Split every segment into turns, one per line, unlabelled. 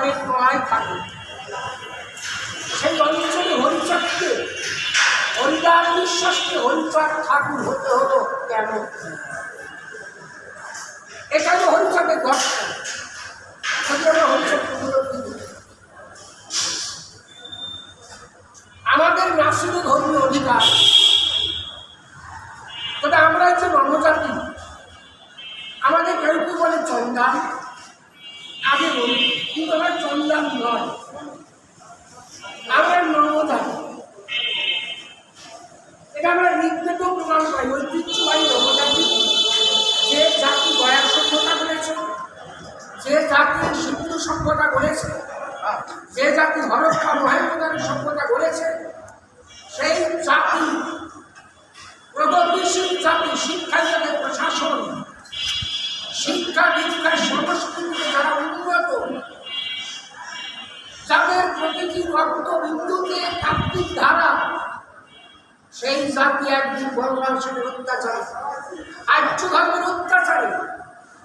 প্রাণের প্রণয় থাকে সেই অঞ্চলে হরিচাঁদকে হরিদার বিশ্বাসকে হরিচাঁদ ঠাকুর হতে হতো কেন এটা তো হরিচাঁদের দর্শন আমাদের না শুধু ধর্মীয় অধিকার তবে আমরা হচ্ছে নর্মজাতি আমাদের কেউ কি বলে চন্দান আগে বলি কিন্তু আমার চন্দ্রাম নয় আমার নর্মদা এটা আমরা নিত্যকেও প্রমাণ পাই ঐতিহ্যবাহী নর্মদাটি যে জাতি গয়া সভ্যতা করেছে যে জাতি সিন্ধু সভ্যতা করেছে যে জাতি হরক্ষা মহেন্দ্রের সভ্যতা করেছে সেই জাতি প্রগতিশীল জাতি শিক্ষা জাতীয় প্রশাসন শিক্ষা দীক্ষায় সংস্কৃতিতে যারা উন্নত যাদের প্রতিটি ধারা সেই জাতি একদিন বনবাসের অত্যাচারে আর্য ধর্মের অত্যাচারে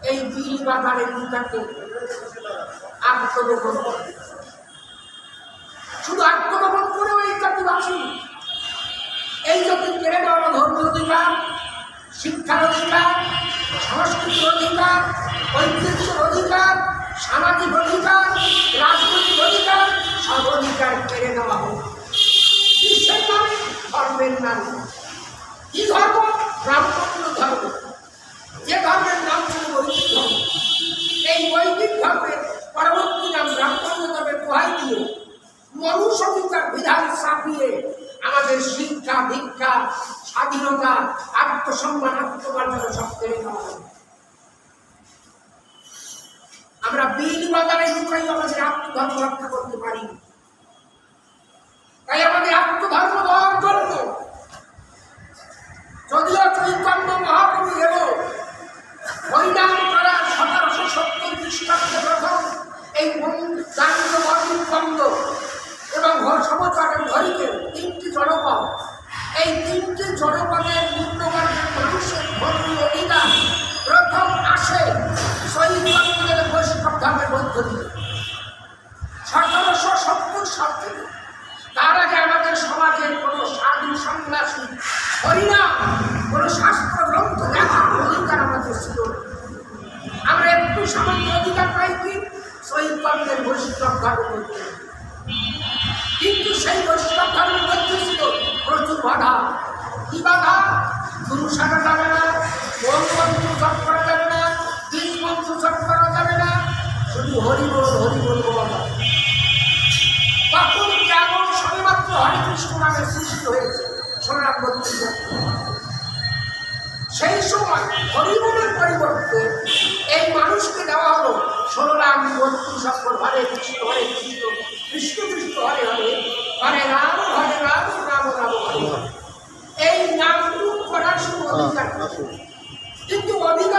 এই বিল বাজারের নেতাকে আত্মগোপন করে শুধু আত্মগোপন করেও এই জাতি বাসি এই জাতি কেড়ে নেওয়া ধর্মীয় অধিকার শিক্ষার অধিকার সংস্কৃতির অধিকার ঐতিহ্যের অধিকার সামাজিক অধিকার রাজনৈতিক অধিকার সব অধিকার কেড়ে নেওয়া হোক বিশ্বের নামে ধর্মের নামে কি ধর্ম ব্রাহ্মণ্য ধর্ম যে ধর্মের নাম ছিল বৈদিক ধর্ম এই বৈদিক ধর্মের এই তিনটি জনপদের নিম্নবর্গের মানুষের ধর্মীয় অধিকার প্রথম আসে শহীদ বাংলাদের বৈষ্ণব ধর্মের মধ্য দিয়ে সতেরোশো সত্তর সাল থেকে তার আগে আমাদের সমাজের কোনো সাধু সন্ন্যাসী হরিনাম প্রচুর বাধা কি বাধা গুরু সারা যাবে না বন্ধু সব করা যাবে না দিন বন্ধু সব করা যাবে না শুধু হরি বল হরি বল তখন কেমন সবেমাত্র হরে নামে সৃষ্টি হয়েছে সোনারামবতী সেই সময় হরিবনের পরিবর্তে এই মানুষকে দেওয়া হলো সোনারাম বন্ধু সকল হরে কৃষ্ণ হরে কৃষ্ণ কৃষ্ণ কৃষ্ণ হরে হরে হরে রাম হরে গুরু গোসাই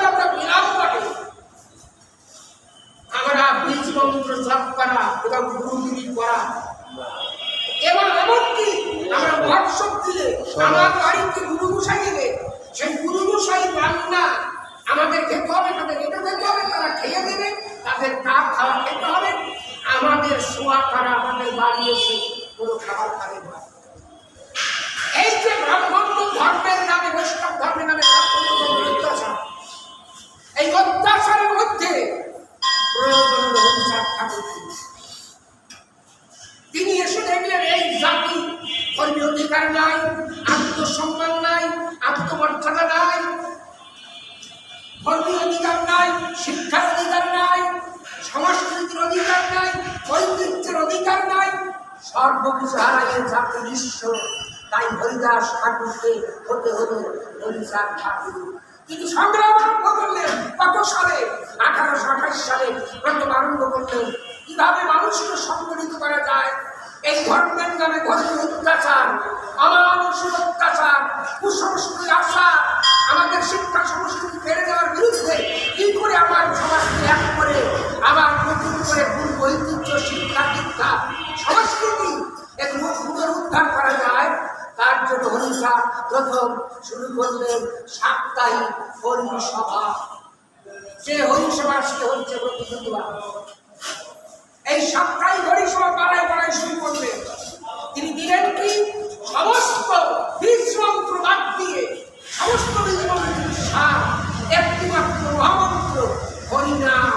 দেবে সেই গুরু গোসাই রান্না আমাদের খেতে হবে তাদের খেয়ে দেবে তাদের তা খাওয়া খেতে হবে আমাদের শোয়া তারা আমাদের বাড়ি কোনো খাবার খাবেন না এই যে ব্রাহ্মণ্য ধর্মের নামে বৈষ্ণব ধর্মের নামে অত্যাচার এই অত্যাচারের মধ্যে তিনি এসে দেখলেন এই জাতি ধর্মীয় অধিকার নাই আত্মসম্মান নাই আত্মমর্যাদা নাই ধর্মীয় অধিকার নাই শিক্ষার অধিকার নাই সংস্কৃতির অধিকার নাই ঐতিহ্যের অধিকার নাই সর্বকিছু হারাইয়ে থাকতে নিঃস্ব তাই হরিদাস ঠাকুরকে হতে হলো হরিদাস ঠাকুর তিনি সংগ্রাম করলেন কত সালে আঠারোশো আঠাশ সালে প্রথম আরম্ভ করলেন কিভাবে মানুষকে সংগঠিত করা যায় এই ধর্মের নামে ঘটে অত্যাচার অমানুষের অত্যাচার কুসংস্কৃতি আশা প্রথম শুরু করলেন সাপ্তাহিক হরিসভা সে হরিসভা সে হচ্ছে প্রতিবন্ধুবাদ এই সাপ্তাহিক হরিসভা পাড়ায় পাড়ায় শুরু করলেন তিনি দিলেন কি সমস্ত বীজমন্ত্র বাদ দিয়ে সমস্ত বীজমন্ত্রের সার একটিমাত্র মহামন্ত্র হরিনাম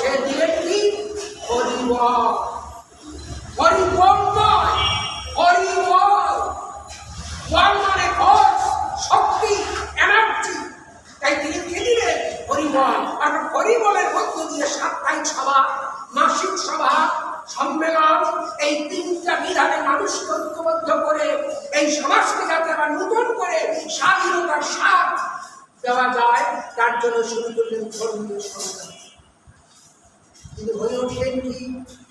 সে দিলেন দিয়ে সাপ্তাহিক সভা মাসিক সভা সম্মেলন এই তিনটা বিধানে মানুষকে ঐক্যবদ্ধ করে এই সমাজকে যাতে আবার নতুন করে স্বাধীনতার স্বাদ দেওয়া যায় তার জন্য শুরু করলেন ধর্মীয় সমাজ তিনি হয়ে উঠলেন কি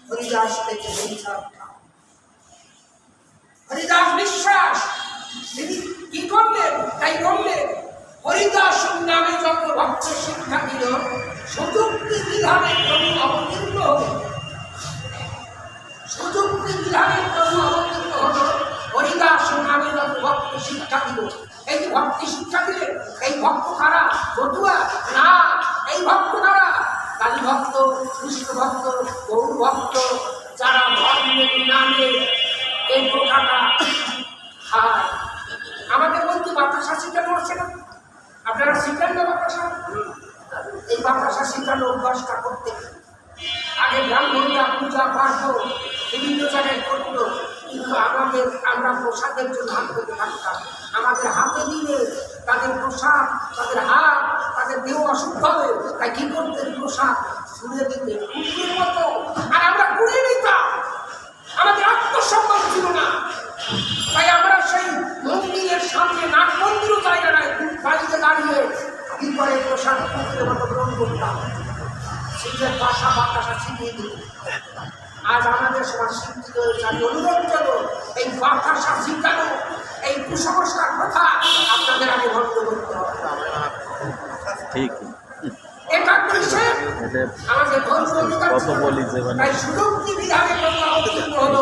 হরিদাস থেকে হরিদাস বিশ্বাস তিনি কি করলেন তাই করলেন হরিদাস নামে যত ভক্ত শিক্ষা দিল সুযুক্তি বিধানে কবি অবতীর্ণ হল সুযুক্তি বিধানে কবি অবতীর্ণ হল হরিদাস নামে যত ভক্ত শিক্ষা দিল এই ভক্তি শিক্ষা দিলে এই ভক্ত কারা বটুয়া না এই ভক্ত কারা কালী ভক্ত কৃষ্ণ ভক্ত গৌর ভক্ত যারা ধর্মের নামে এই প্রকাটা খায় আমাদের বলতে বাতাস আছে কেন আছে না আপনারা শিখলেন না বাতাসা এই বাতাসা শিখানো অভ্যাসটা করতে আগে ব্রাহ্মণরা পূজা পাঠ বিভিন্ন জায়গায় করতো কিন্তু আমাদের আমরা প্রসাদের জন্য হাত করে থাকতাম আমাদের হাতে দিলে তাদের প্রসাদ তাদের হাত তাদের দেহ অসুখ হবে তাই কী করতেন প্রসাদ শুনে দিতে খুশির মতো আর আমরা কুড়িয়ে নিতাম আমাদের আত্মসম্মান ছিল না তাই আমরা সেই মন্দিরের সামনে নাট মন্দিরও জায়গাটায় বাড়িতে দাঁড়িয়ে বিপরে প্রসাদ মতো গ্রহণ করতাম শিল্পের বাসা বাতাসা শিখিয়ে দিল আজ আমাদের সমাজ শিক্ষিত আমি অনুরোধ করবো এই বাতাসা শিক্ষানো এই কুসংস্কার কথা আপনাদের আগে বন্ধ করতে হবে ঠিক আমাদের ধর্ম অধিকার কত বলি যে মানে সুযোগ কি বিধানে কথা হলো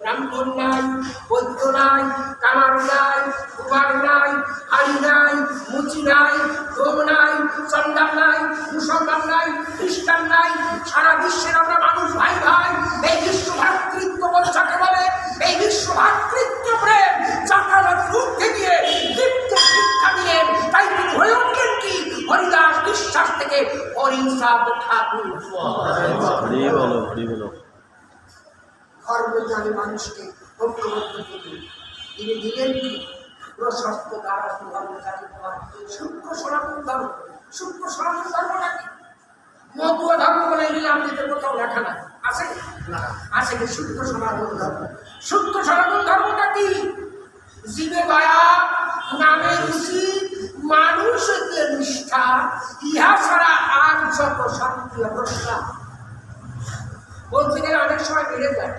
ব্রাহ্মণ নাই বৈদ্য নাই কামার নাই কুমার নাই হাড়ি নাই মুচি নাই রোম নাই চন্দার নাই মুসলমান নাই খ্রিস্টান নাই সারা বিশ্বের আমরা মানুষ ভাই ভাই এই বিশ্ব ভাতৃত্ব বর্ষাকে বলে এই বিশ্ব ভাতৃত্ব প্রেম চাকালার ঊর্ধ্বে গিয়ে দীপ্ত শিক্ষা দিয়ে তাই তিনি হয়ে উঠলেন কি হরিদাস বিশ্বাস থেকে হরিষা ঠাকুর হরি বলো হরি বলো সর্বধারী মানুষকে ঐক্যবদ্ধ করলেন তিনি দিলেন কি প্রশস্ত দ্বারা ধর্মচারী হওয়ার সূক্ষ্ম সনাতন ধর্ম সূক্ষ্ম সনাতন ধর্মটা কি মতুয়া ধর্ম বলে নিলে আমাদের কোথাও লেখা না আছে আছে কি সূক্ষ্ম সনাতন ধর্ম সূক্ষ্ম সনাতন ধর্মটা কি জীবে দয়া নামে ঋষি মানুষ নিষ্ঠা ইহা ছাড়া আর যত শান্তি অবস্থা বলতে গেলে অনেক সময় বেড়ে যায়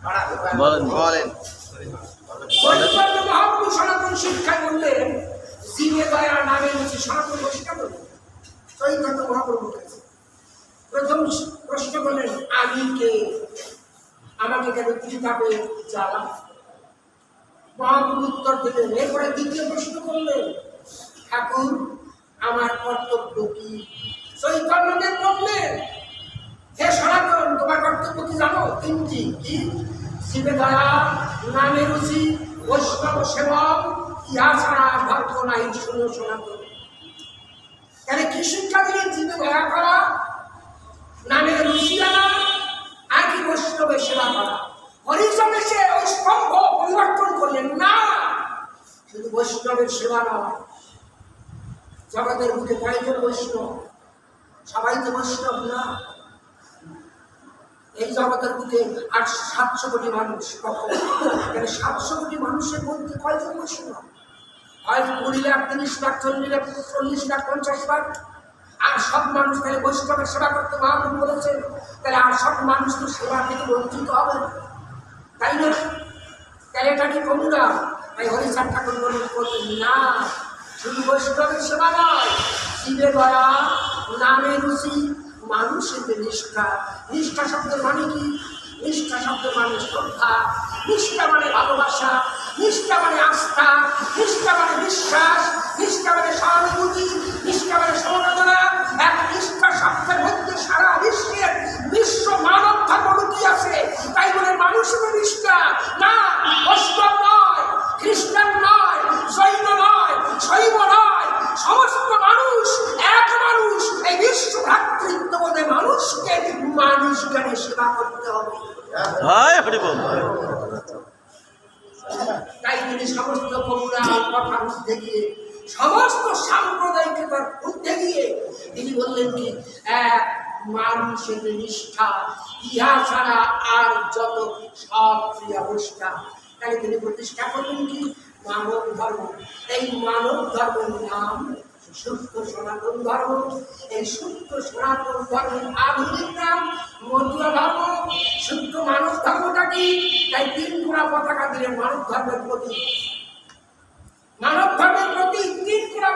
সনাতন শিক্ষা বললেন জিনে দয়া নামে হচ্ছে সনাতন শিক্ষা বললেন এই কথা কাছে প্রথম প্রশ্ন করলেন আমি কে আমাকে কেন কিভাবে জ্বালা মহাপ্রভু উত্তর দিলেন এরপরে দ্বিতীয় প্রশ্ন করলেন ঠাকুর আমার কর্তব্য কি চৈতন্যদেব বললেন হে সনাতন তোমার কর্তব্য কি জানো তিনটি কি শিবে দ্বারা নামে রুচি বৈষ্ণব সেবক ইহা ছাড়া ভক্ত নাই শুনে শোনা তাহলে কি শিক্ষা দিলেন জীবে দয়া করা নামে রুচি জানা আর কি বৈষ্ণবের সেবা করা হরিজন এসে ওই স্তম্ভ পরিবর্তন করলেন না শুধু বৈষ্ণবের সেবা নয় জগতের মুখে কয়েকজন বৈষ্ণব সবাই তো বৈষ্ণব না এই জগতের মধ্যে আর সাতশো কোটি মানুষ কখন সাতশো কোটি মানুষের মধ্যে কয়জন না হয় কুড়ি লাখ তিরিশ লাখ চল্লিশ লাখ চল্লিশ লাখ পঞ্চাশ লাখ আর সব মানুষ তাহলে বৈষ্ণবের সেবা করতে মহাপ্রভু বলেছেন তাহলে আর সব মানুষ তো সেবা থেকে বঞ্চিত হবে তাই না তাহলে এটা কি না তাই হরিচার ঠাকুর করবেন না শুধু বৈষ্ণবের সেবা নয় শিবের দয়া নামে রুচি মানুষ এতে নিষ্ঠা নিষ্ঠা শব্দ মানে কি নিষ্ঠা শব্দ মানে শ্রদ্ধা নিষ্ঠা মানে ভালোবাসা নিষ্ঠা মানে আস্থা নিষ্ঠা মানে বিশ্বাস নিষ্ঠা মানে সহানুভূতি নিষ্ঠা মানে সমালোচনা এক নিষ্ঠা শব্দের মধ্যে সারা বিশ্বের বিশ্ব মানব ধর্ম লুকিয়ে আছে তাই বলে মানুষ নিষ্ঠা না অষ্টম মানুষের নিষ্ঠা ইহা ছাড়া আর যত সব ক্রিয়াবিষ্ঠা তাই তিনি প্রতিষ্ঠা করলেন কি মানব ধর্ম এই মানব ধর্মের নাম সত্য সনাতন ধর্ম এই সত্য সনাতন ধর্মের আধুনিক নাম মন্ত্র ধর্ম সত্য মানব ধর্মটা কি তাই তিন গোড়া পতাকা দিলেন মানব ধর্মের প্রতি মানব ধর্মের প্রতি তিন গোড়া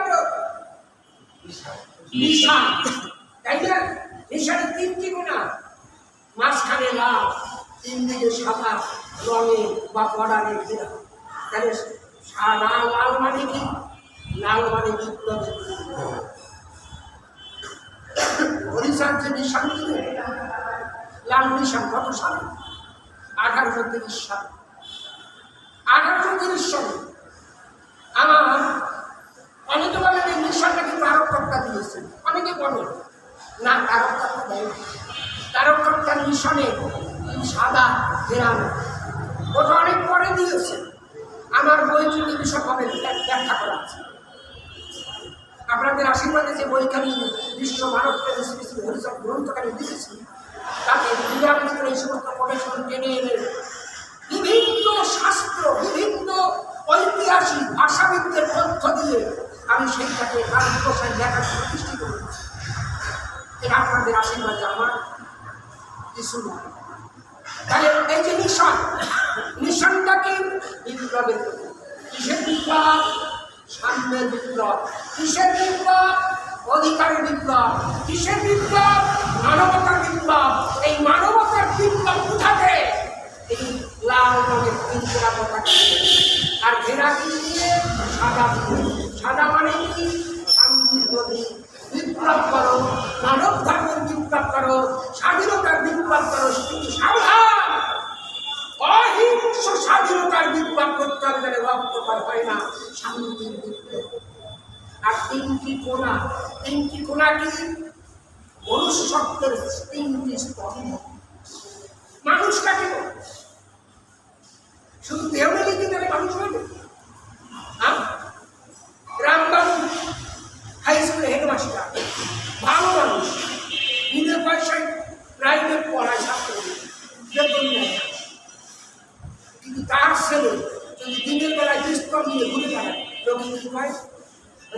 বিশাল তাই না নিশানে তিনটি গুণা মাঝখানে লাল তিন দিকে সাদা রঙে বা বর্ডারে ঘেরা তাহলে সাদা লাল মানে কি লাল মানে বিপ্লবের হরিচার যে নিশান লাল নিশান কত সালে আঠারোশো তিরিশ সালে আঠারোশো তিরিশ সালে আমার অনেকে বলেন এই কিন্তু অনেকে বলেন না তারকতত্ত্ব দেয় তারকতত্ত্বের মিশনে সাদা ফেরানো ওটা অনেক পরে দিয়েছে আমার বিষয় হবে ব্যাখ্যা করা আছে আপনাদের আশীর্বাদে যে বৈজ্ঞানিক বিশ্ব মানব হরিচক গ্রন্থকারী দিয়েছি তাকে বিদ্যাপীঠ এই সমস্ত গবেষণ টেনে এনে বিভিন্ন শাস্ত্র বিভিন্ন ঐতিহাসিক ভাষাবিদদের মধ্য দিয়ে আমি সেইটাকে বাংলা দেখার লেখা সুন্নাহ তাহলে এই যে মিশন মিশনটা কি বিপ্লবের কিসের বিপ্লব সাম্যের বিপ্লব কিসের বিপ্লব অধিকারের বিপ্লব কিসের বিপ্লব মানবতার বিপ্লব এই মানবতার বিপ্লব কোথাকে এই লাল রঙের তিনটা আর ঘেরা কি দিয়ে সাদা সাদা মানে কি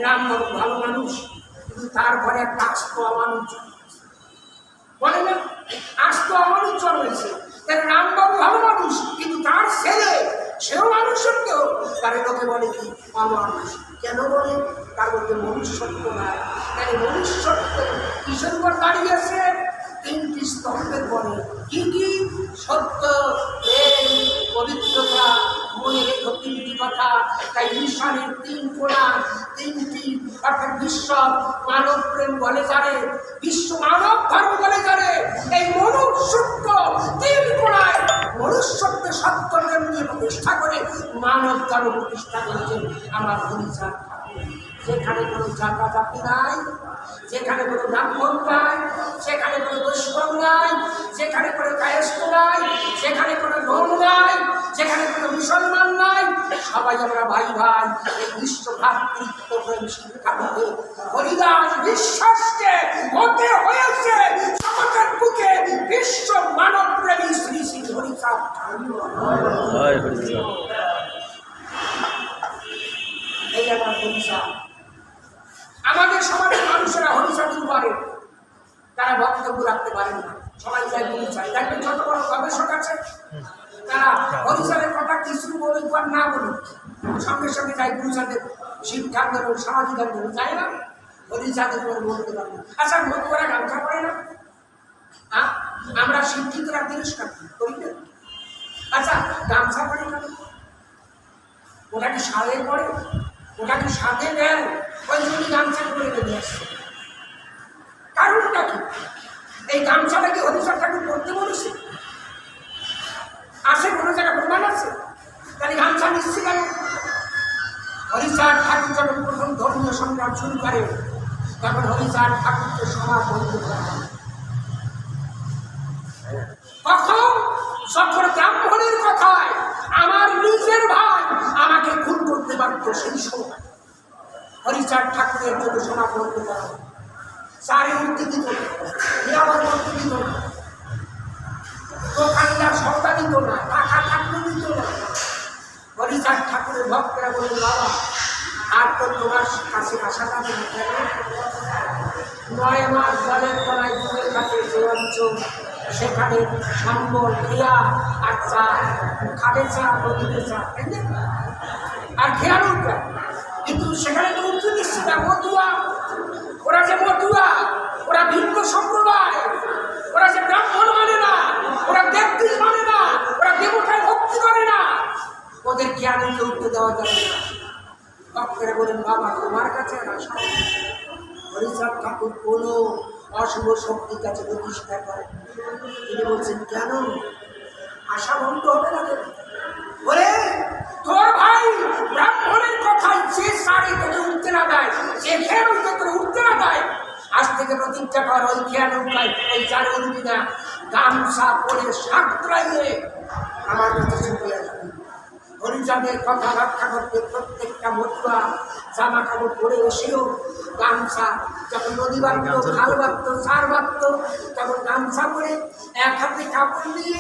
রাম মানুষ ভালো মানুষ কিন্তু তারপরে একটা আস্ত অমানুষ বলে না আস্ত অমানুষ জন্মেছে তার রামবাবু ভালো মানুষ কিন্তু তার ছেলে সেও মানুষ সত্ত্বেও তারে লোকে বলে কি অমানুষ কেন বলে তার মধ্যে মনুষ্যত্ব নাই তাই মনুষ্যত্ব কিসের উপর আছে তিনটি স্তম্ভের বলে কি কি সত্য প্রেম পবিত্রতা মনে রেখো তিনটি কথা একটা ঈশ্বরের তিন কোরআন তিনটি অর্থাৎ বিশ্ব মানব প্রেম বলে যারে বিশ্ব মানব ধর্ম বলে যারে এই মনুষ্যত্ব তিন কোরআন মনুষ্যত্ব সত্য নিয়ে প্রতিষ্ঠা করে মানব ধর্ম প্রতিষ্ঠা করেছেন আমার গুরুচার যেখানে কোনো চাকরি নাই যেখানে কোনো ব্রাহ্মণ নাই সেখানে কোনো দুষ্কর্ম নাই যেখানে কোনো কায়স্ত নাই সেখানে কোনো লোক নাই যেখানে কোনো মুসলমান নাই সবাই আমরা ভাই ভাই এই বিশ্ব ভ্রাতৃত্ব হরিদাস বিশ্বাসকে হতে হয়েছে সমাজের বুকে বিশ্ব মানব প্রেমী শ্রী শ্রী হরিচাঁদ এই আমার পরিচয় আমাদের সমাজের মানুষেরা হরিচন্দ্র পারে তারা বক্তব্য রাখতে পারেন না সবাই চাই বলি চাই দেখবে যত বড় গবেষক আছে তারা হরিচারের কথা কিছু বলুক বা না বলুক সঙ্গে সঙ্গে যাই গুরুচাঁদের শিক্ষার জন্য সামাজিক আন্দোলন চাই না হরিচাঁদের উপর বলতে পারবো আচ্ছা ভোটকরা গামছা পড়ে না আমরা শিক্ষিতরা তিরস্কার করি না আচ্ছা গামছা পড়ে না ওটা কি সাড়ে পড়ে ওটা কি সাথে নেয় ওই গামছা করে বেরিয়ে আসছে কারণটা কি এই গামছাটা কি হরিচার ঠাকুর করতে বলেছে আসে কোনো জায়গায় প্রমাণ আছে তাহলে গামছা নিচ্ছি কেন হরিচার ঠাকুর যখন প্রথম ধর্মীয় সংগ্রাম শুরু করে তখন হরিচার ঠাকুরকে সমাজ বন্ধ করা কখন যখন কথায় আমার নিজের ভাই আমাকে খুন করতে পারত সেই সময় হরিচাঁদ ঠাকুরের গবেষণা করতে করা চারে উত্তেজিত নিরাপদ উত্তেজিত দোকানদার সস্তা দিত না টাকা দিত না ঠাকুরের ভক্তরা বলে বাবা আর তো তোমার কাছে আসা নয় মাস জলের তলায় দুধের থাকে যে অঞ্চল সেখানে সম্বল খেয়া আর চা খাবে চা নদীতে চা আর খেয়ারও প্রায় কিন্তু সেখানে তো উঠতে দিচ্ছে না মতুয়া ওরা যে মতুয়া ওরা ভিন্ন সম্প্রদায় ওরা যে ব্রাহ্মণ মানে না ওরা দেবদেশ মানে না ওরা দেবতায় ভক্তি করে না ওদের জ্ঞানীকে উঠতে দেওয়া যাবে না ভক্তরা বলেন বাবা তোমার কাছে আসা হরিচাঁদ ঠাকুর কোনো অশুভ শক্তির কাছে প্রতিষ্ঠা করে তিনি বলছেন কেন আশা ভঙ্গ হবে না বলে তোর ভাই ব্রাহ্মণের কথাই যে শাড়ি তোকে উঠতে না দেয় যে ঘের তোকে উঠতে না দেয় আজ থেকে প্রতিজ্ঞা কর ওই খেয়া নৌকায় ওই চার উঠবি না গামছা পরে সাঁতরাইয়ে আমার কাছে চলে আসবি হরিজনের কথা রক্ষা করতে প্রত্যেকটা মতুয়া জামা কাপড় পরে এসেও গামছা যখন নদী বাঁধত খাল বাঁধত সার বাঁধত তখন গামছা পরে এক হাতে কাপড় নিয়ে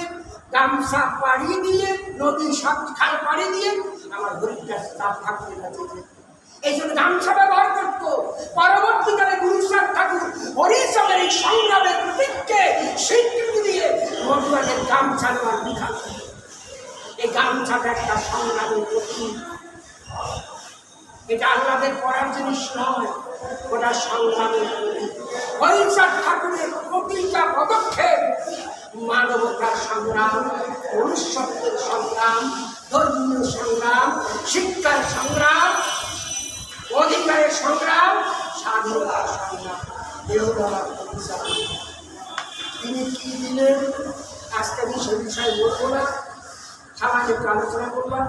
গামছা পাড়ি দিয়ে নদীর সব খাল পাড়ি দিয়ে আমার হরিদাস তার ঠাকুরের কাছে এই জন্য গামছা ব্যবহার করত পরবর্তীকালে গুরু গুরুসাদ ঠাকুর হরিচাঁদের এই সংগ্রামের প্রতীককে স্বীকৃতি দিয়ে মধুবাদের গামছা নেওয়ার বিধান এই গামছাটা একটা সংগ্রামের প্রতীক এটা আল্লাদের পড়ার জিনিস নয় ওটা সংগ্রামের প্রতীক হরিচাঁদ ঠাকুরের প্রতিটা পদক্ষেপ মানবতার সংগ্রাম মনুষ্যত্বের সংগ্রাম ধর্মীয় সংগ্রাম শিক্ষার সংগ্রাম অধিকারের সংগ্রাম স্বাধীনতার সংগ্রাম তিনি কি দিলেন আজকে আমি সে বিষয়ে বলবো না সামাজিক আলোচনা করলাম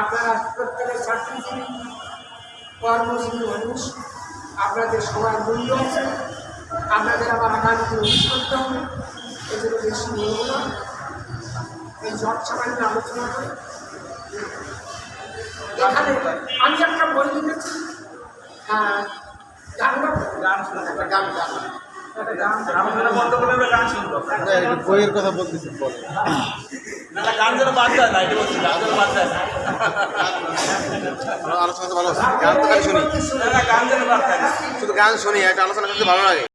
আপনারা প্রত্যেকের ছাত্রীজীবী কর্মজীবী মানুষ আপনাদের সবার মূল্য আছে আপনাদের আবার আগামী অনুষ্ঠান হবে এগুলো বেশি নিয়েও না এই জট আলোচনা করি এখানে আমি একটা বই লিখেছি গান
গান গান গান বইয়ের কথা বলতেছি গান না এটা বলছি গান আলোচনা ভালো গান শুনি শুধু গান শুনি একটা আলোচনা করতে ভালো লাগে